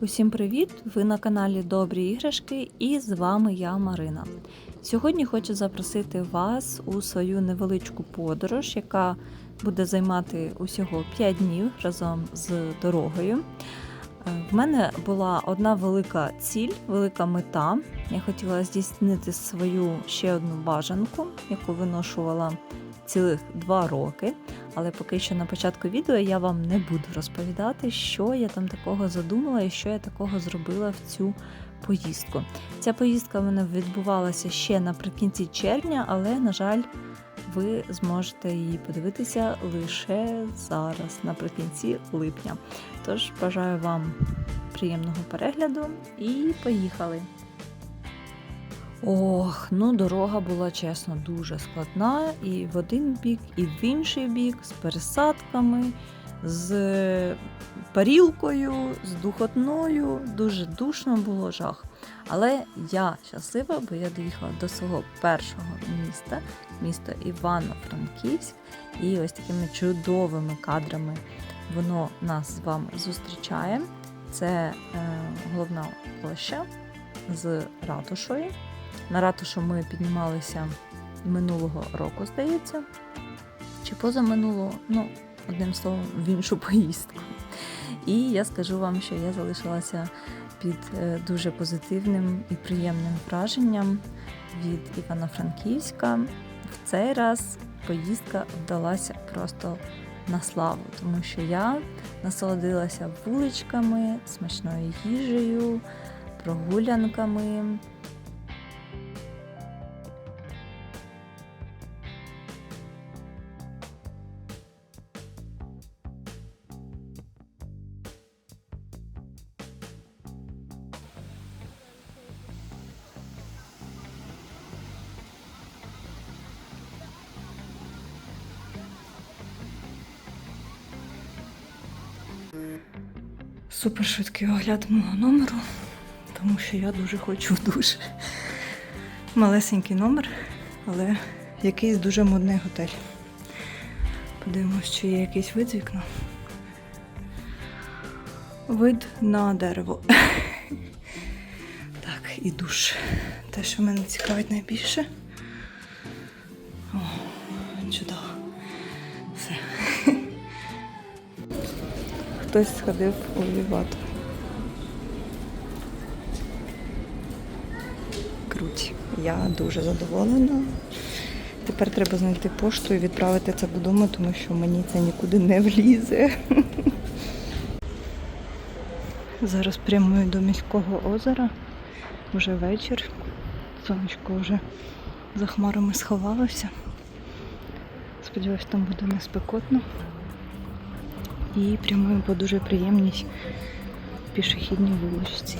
Усім привіт! Ви на каналі Добрі іграшки і з вами я Марина. Сьогодні хочу запросити вас у свою невеличку подорож, яка буде займати усього 5 днів разом з дорогою. Е, В мене була одна велика ціль, велика мета. Я хотіла здійснити свою ще одну бажанку, яку виношувала цілих 2 роки. Але поки що на початку відео я вам не буду розповідати, що я там такого задумала і що я такого зробила в цю поїздку. Ця поїздка в мене відбувалася ще наприкінці червня, але, на жаль, ви зможете її подивитися лише зараз, наприкінці липня. Тож бажаю вам приємного перегляду і поїхали! Ох, ну дорога була чесно дуже складна, і в один бік, і в інший бік, з пересадками, з парілкою, з духотною. Дуже душно було жах. Але я щаслива, бо я доїхала до свого першого міста, місто Івано-Франківськ, і ось такими чудовими кадрами воно нас з вами зустрічає. Це е, головна площа з ратушою. На ратушу ми піднімалися минулого року, здається. Чи позаминулого, ну, одним словом, в іншу поїздку. І я скажу вам, що я залишилася під е, дуже позитивним і приємним враженням від Івано-Франківська. В цей раз поїздка вдалася просто на славу, тому що я насолодилася вуличками, смачною їжею, прогулянками. Супер швидкий огляд мого номеру, тому що я дуже хочу душ. Малесенький номер, але якийсь дуже модний готель. Подивимось, чи є якийсь вид з вікна. Вид на дерево. Так, і душ. Те, що мене цікавить найбільше. Хтось сходив у Віват. Круть. Я дуже задоволена. Тепер треба знайти пошту і відправити це додому, тому що мені це нікуди не влізе. Зараз прямую до міського озера. Вже вечір. Сонечко вже за хмарами сховалося. Сподіваюсь, там буде не спекотно. І прямую по дуже приємній пішохідній вуличці.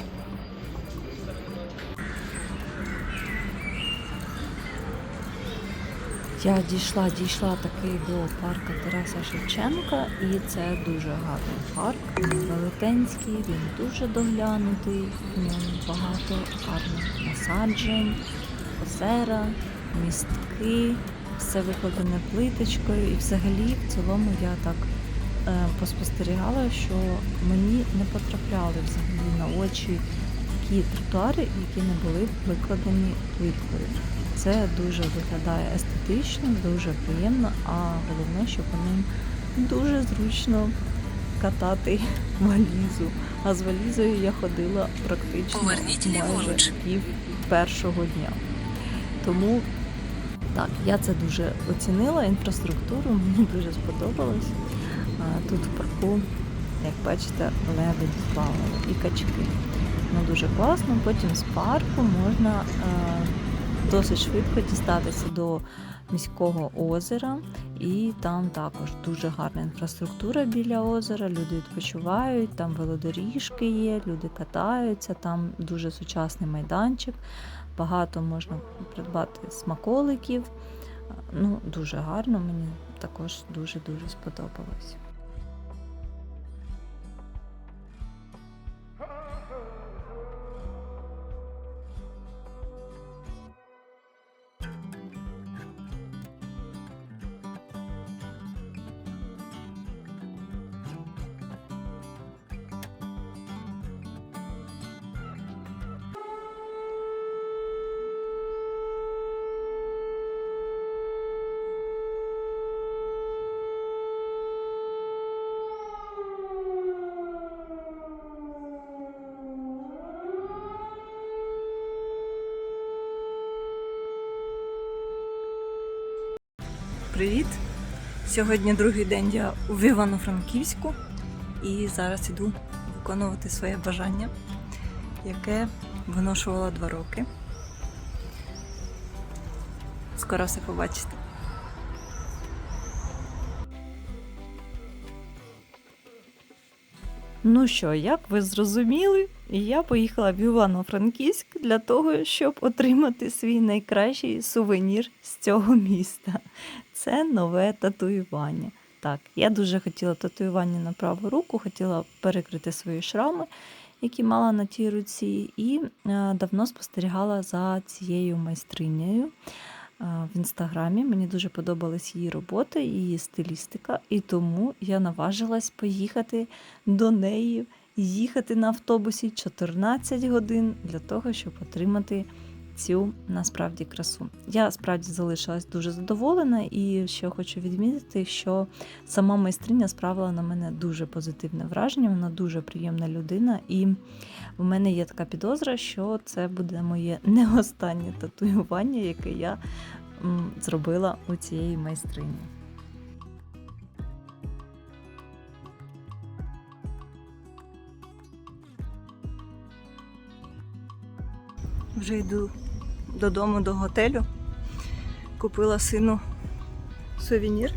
Я дійшла, дійшла таки до парка Тараса Шевченка, і це дуже гарний парк. Велетенський, він дуже доглянутий, в ньому багато гарних насаджень, озера, містки, все викладене плиточкою. І взагалі в цілому я так поспостерігала, що мені не потрапляли взагалі на очі такі тротуари, які не були викладені плиткою. Це дуже виглядає естетично, дуже приємно, а головне, що по ним дуже зручно катати валізу. А з валізою я ходила практично майже пів першого дня. Тому так, я це дуже оцінила, інфраструктуру мені дуже сподобалось. Тут в парку, як бачите, лебеді плавали і качки. Ну дуже класно. Потім з парку можна е, досить швидко дістатися до міського озера, і там також дуже гарна інфраструктура біля озера. Люди відпочивають, там велодоріжки є, люди катаються, там дуже сучасний майданчик. Багато можна придбати смаколиків. Ну, дуже гарно, мені також дуже-дуже сподобалось. Привіт! Сьогодні другий день я у Івано-Франківську і зараз іду виконувати своє бажання, яке виношувала два роки. Скоро все побачите. Ну що, як ви зрозуміли, я поїхала в Івано-Франківськ для того, щоб отримати свій найкращий сувенір з цього міста. Це нове татуювання. Так, я дуже хотіла татуювання на праву руку, хотіла перекрити свої шрами, які мала на тій руці, і е, давно спостерігала за цією майстринею е, в інстаграмі. Мені дуже подобались її роботи, її стилістика, і тому я наважилась поїхати до неї, їхати на автобусі 14 годин для того, щоб отримати цю насправді красу. Я справді залишилась дуже задоволена, і ще хочу відмітити, що сама майстриня справила на мене дуже позитивне враження. Вона дуже приємна людина, і в мене є така підозра, що це буде моє не останнє татуювання, яке я зробила у цієї майстрині. Вже йду додому до готелю. Купила сину сувенір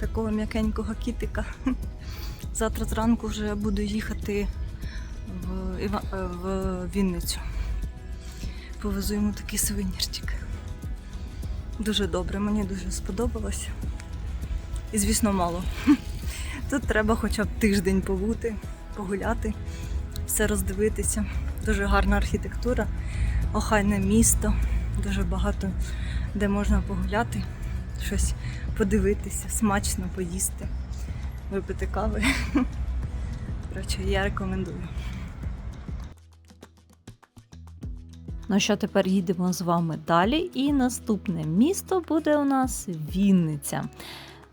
такого м'якенького кітика. Завтра зранку вже буду їхати в, Іва... е, в Вінницю. Повезу йому такий сувенірчик. Дуже добре, мені дуже сподобалося. І, звісно, мало. Тут треба хоча б тиждень побути, погуляти, все роздивитися. Дуже гарна архітектура, охайне місто, дуже багато де можна погуляти, щось подивитися, смачно поїсти, випити кави. Коротше, я рекомендую. Ну що, тепер їдемо з вами далі. І наступне місто буде у нас Вінниця.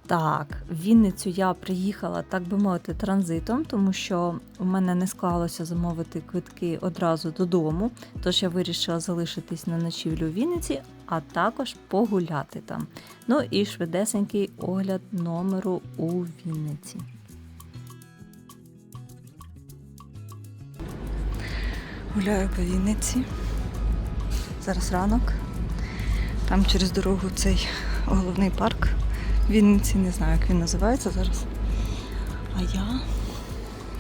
Так, в Вінницю я приїхала, так би мовити, транзитом, тому що у мене не склалося замовити квитки одразу додому. Тож я вирішила залишитись на ночівлю у Вінниці, а також погуляти там. Ну і швидесенький огляд номеру у Вінниці. Гуляю по Вінниці. Зараз ранок. Там через дорогу цей головний парк. Вінниці, не знаю, як він називається зараз. А я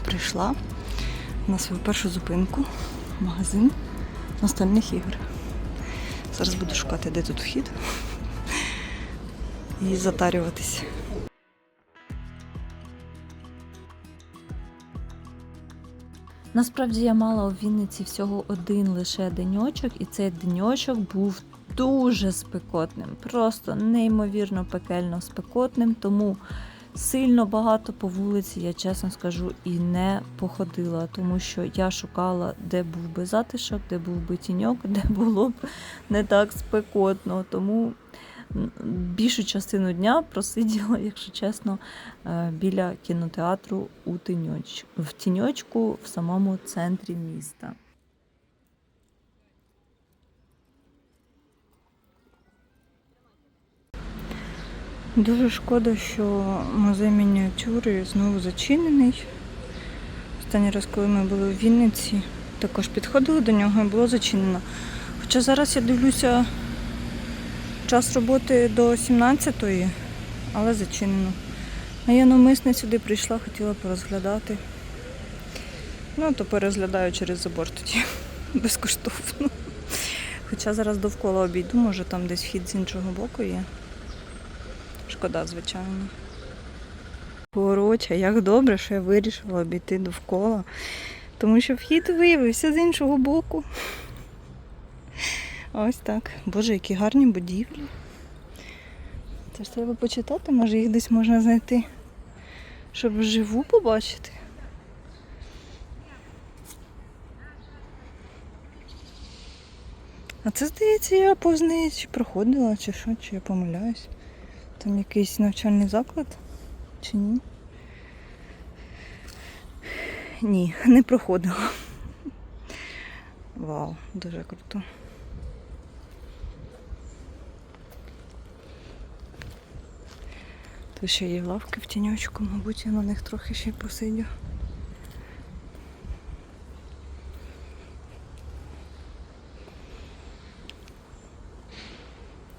прийшла на свою першу зупинку в магазин настольних ігор. Зараз буду шукати, де тут вхід і затарюватись. Насправді я мала у Вінниці всього один лише деньочок, і цей деньочок був дуже спекотним, просто неймовірно пекельно спекотним, тому сильно багато по вулиці, я чесно скажу, і не походила, тому що я шукала, де був би затишок, де був би тіньок, де було б не так спекотно. Тому більшу частину дня просиділа, якщо чесно, е, біля кінотеатру у тіньоч... в тіньочку в самому центрі міста. Дуже шкода, що музей мініатюри знову зачинений. Останній раз, коли ми були в Вінниці, також підходили до нього і було зачинено. Хоча зараз я дивлюся час роботи до 17-ї, але зачинено. А я навмисне сюди прийшла, хотіла порозглядати. Ну, то перезглядаю через забор тоді безкоштовно. Хоча зараз довкола обійду, може там десь вхід з іншого боку є. Шкода, звичайно. Коротше, як добре, що я вирішила обійти довкола, тому що вхід виявився з іншого боку. Ось так. Боже, які гарні будівлі. Це ж треба почитати, може їх десь можна знайти, щоб вживу побачити. А це, здається, я повз неї чи проходила, чи що, чи я помиляюсь. Там якийсь навчальний заклад? Чи ні? Ні, не проходила. Вау, дуже круто. Тут ще є лавки в тіньочку, мабуть, я на них трохи ще й посидю.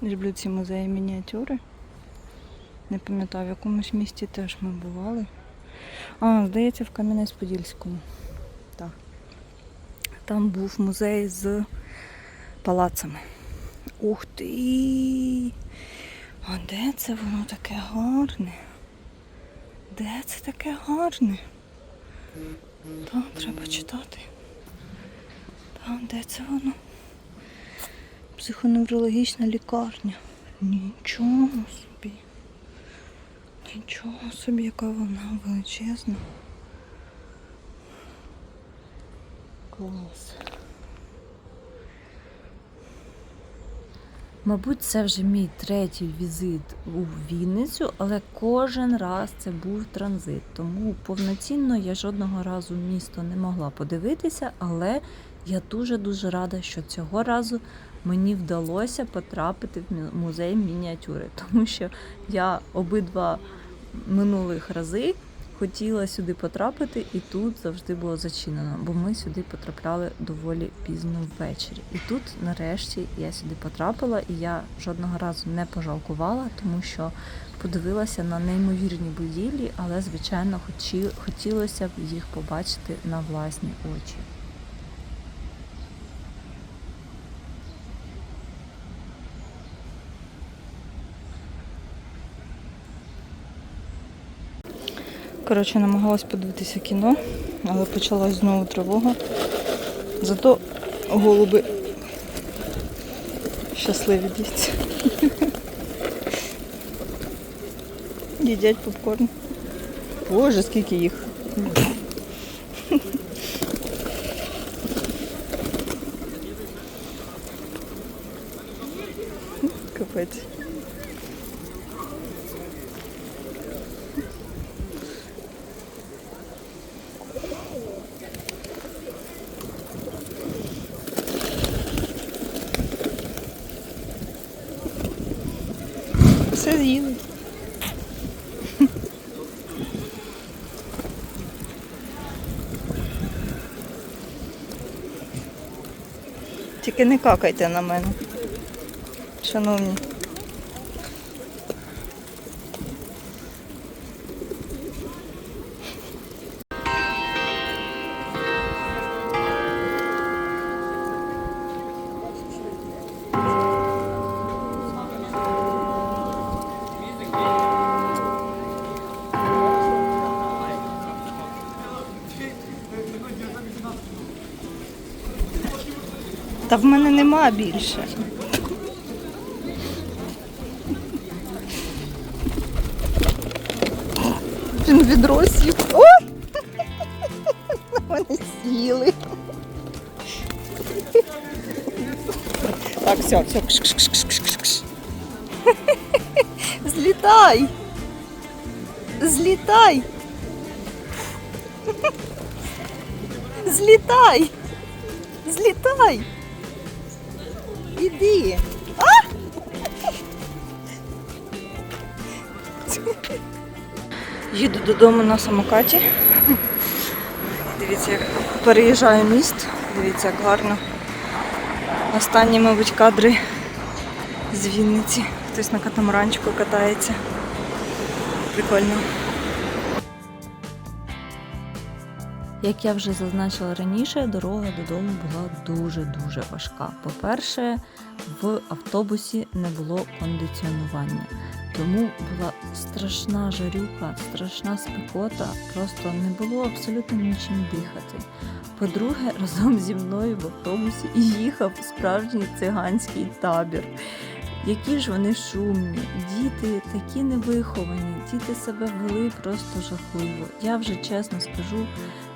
Люблю ці музеї мініатюри. Не пам'ятаю, в якомусь місті теж ми бували. А, здається, в Кам'янець-Подільському. Так. Там був музей з палацами. Ух ти! А де це воно таке гарне? Де це таке гарне? Так, треба читати. Так, де це воно? Психоневрологічна лікарня. Нічого собі. Нічого собі, яка вона величезна. Клас. Мабуть, це вже мій третій візит у Вінницю, але кожен раз це був транзит. Тому повноцінно я жодного разу місто не могла подивитися, але я дуже-дуже рада, що цього разу мені вдалося потрапити в музей мініатюри, тому що я обидва минулих рази хотіла сюди потрапити, і тут завжди було зачинено, бо ми сюди потрапляли доволі пізно ввечері. І тут, нарешті, я сюди потрапила, і я жодного разу не пожалкувала, тому що подивилася на неймовірні будівлі, але, звичайно, хотілося б їх побачити на власні очі. Коротше, намагалась подивитися кіно, але почалась знову тривога. Зато голуби щасливі діться. Їдять попкорн. Боже, скільки їх. Тільки не какайте на мене. Шановні. Та в мене нема більше. Він відро сів. О! На мене сіли. Так, все, все. Кш -кш -кш -кш -кш -кш. Злітай. Злітай. Злітай. Злітай. Іди. А! Їду додому на самокаті. Дивіться, як переїжджаю міст. Дивіться, як гарно. Останні, мабуть, кадри з Вінниці. Хтось на катамаранчику катається. Прикольно. Як я вже зазначила раніше, дорога додому була дуже-дуже важка. По-перше, в автобусі не було кондиціонування, тому була страшна жарюка, страшна спекота, просто не було абсолютно нічим дихати. По-друге, разом зі мною в автобусі їхав справжній циганський табір. Які ж вони шумні, діти такі невиховані, діти себе вели просто жахливо. Я вже чесно скажу,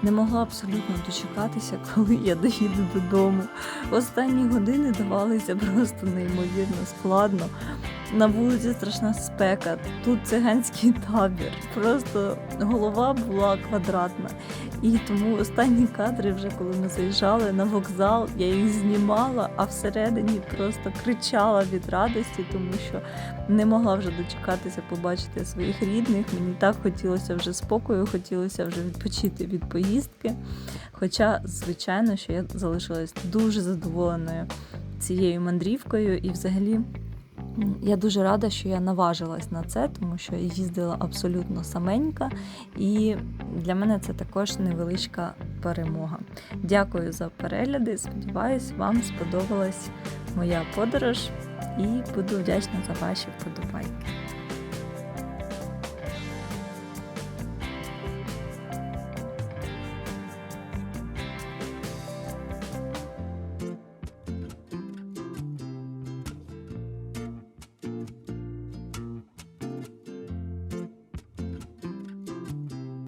не могла абсолютно дочекатися, коли я доїду додому. Останні години давалися просто неймовірно складно. на вулиці страшна спека, тут циганський табір. Просто голова була квадратна. І тому останні кадри, вже коли ми заїжджали на вокзал, я їх знімала, а всередині просто кричала від радості, тому що не могла вже дочекатися побачити своїх рідних. Мені так хотілося вже спокою, хотілося вже відпочити від поїздки. Хоча, звичайно, що я залишилась дуже задоволеною цією мандрівкою, і взагалі я дуже рада, що я наважилась на це, тому що їздила абсолютно саменька, і для мене це також невеличка перемога. Дякую за перегляди. Сподіваюсь, вам сподобалась моя подорож і буду вдячна за ваші вподобайки.